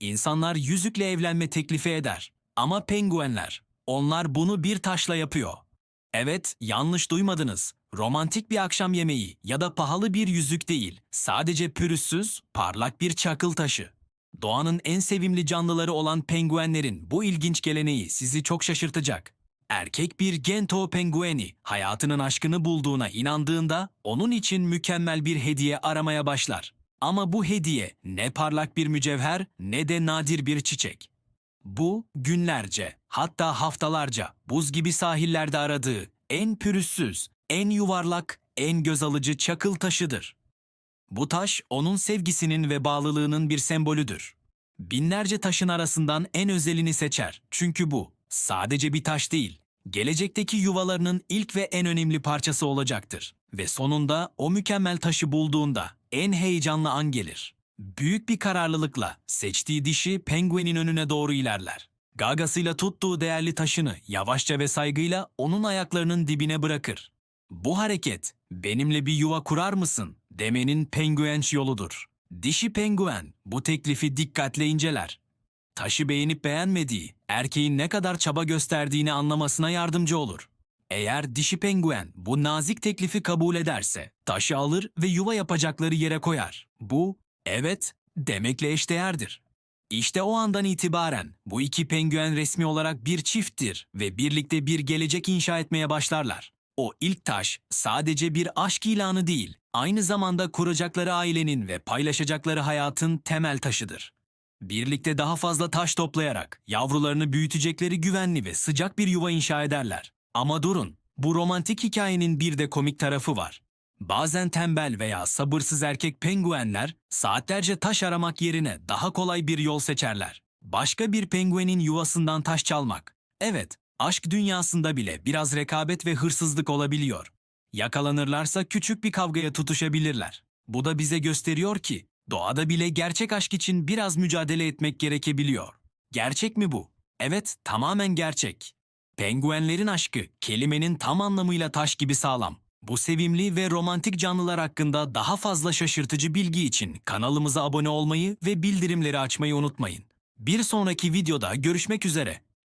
İnsanlar yüzükle evlenme teklifi eder. Ama penguenler, onlar bunu bir taşla yapıyor. Evet, yanlış duymadınız. Romantik bir akşam yemeği ya da pahalı bir yüzük değil. Sadece pürüzsüz, parlak bir çakıl taşı. Doğanın en sevimli canlıları olan penguenlerin bu ilginç geleneği sizi çok şaşırtacak. Erkek bir gento pengueni hayatının aşkını bulduğuna inandığında onun için mükemmel bir hediye aramaya başlar. Ama bu hediye ne parlak bir mücevher ne de nadir bir çiçek. Bu günlerce, hatta haftalarca buz gibi sahillerde aradığı en pürüzsüz, en yuvarlak, en göz alıcı çakıl taşıdır. Bu taş onun sevgisinin ve bağlılığının bir sembolüdür. Binlerce taşın arasından en özelini seçer. Çünkü bu sadece bir taş değil, gelecekteki yuvalarının ilk ve en önemli parçası olacaktır. Ve sonunda o mükemmel taşı bulduğunda en heyecanlı an gelir. Büyük bir kararlılıkla seçtiği dişi penguenin önüne doğru ilerler. Gagasıyla tuttuğu değerli taşını yavaşça ve saygıyla onun ayaklarının dibine bırakır. Bu hareket benimle bir yuva kurar mısın demenin penguenç yoludur. Dişi penguen bu teklifi dikkatle inceler. Taşı beğenip beğenmediği, erkeğin ne kadar çaba gösterdiğini anlamasına yardımcı olur. Eğer dişi penguen bu nazik teklifi kabul ederse taşı alır ve yuva yapacakları yere koyar. Bu evet demekle eşdeğerdir. İşte o andan itibaren bu iki penguen resmi olarak bir çifttir ve birlikte bir gelecek inşa etmeye başlarlar. O ilk taş sadece bir aşk ilanı değil, aynı zamanda kuracakları ailenin ve paylaşacakları hayatın temel taşıdır. Birlikte daha fazla taş toplayarak yavrularını büyütecekleri güvenli ve sıcak bir yuva inşa ederler. Ama durun, bu romantik hikayenin bir de komik tarafı var. Bazen tembel veya sabırsız erkek penguenler saatlerce taş aramak yerine daha kolay bir yol seçerler. Başka bir penguenin yuvasından taş çalmak. Evet, aşk dünyasında bile biraz rekabet ve hırsızlık olabiliyor. Yakalanırlarsa küçük bir kavgaya tutuşabilirler. Bu da bize gösteriyor ki doğada bile gerçek aşk için biraz mücadele etmek gerekebiliyor. Gerçek mi bu? Evet, tamamen gerçek. Penguenlerin aşkı kelimenin tam anlamıyla taş gibi sağlam. Bu sevimli ve romantik canlılar hakkında daha fazla şaşırtıcı bilgi için kanalımıza abone olmayı ve bildirimleri açmayı unutmayın. Bir sonraki videoda görüşmek üzere.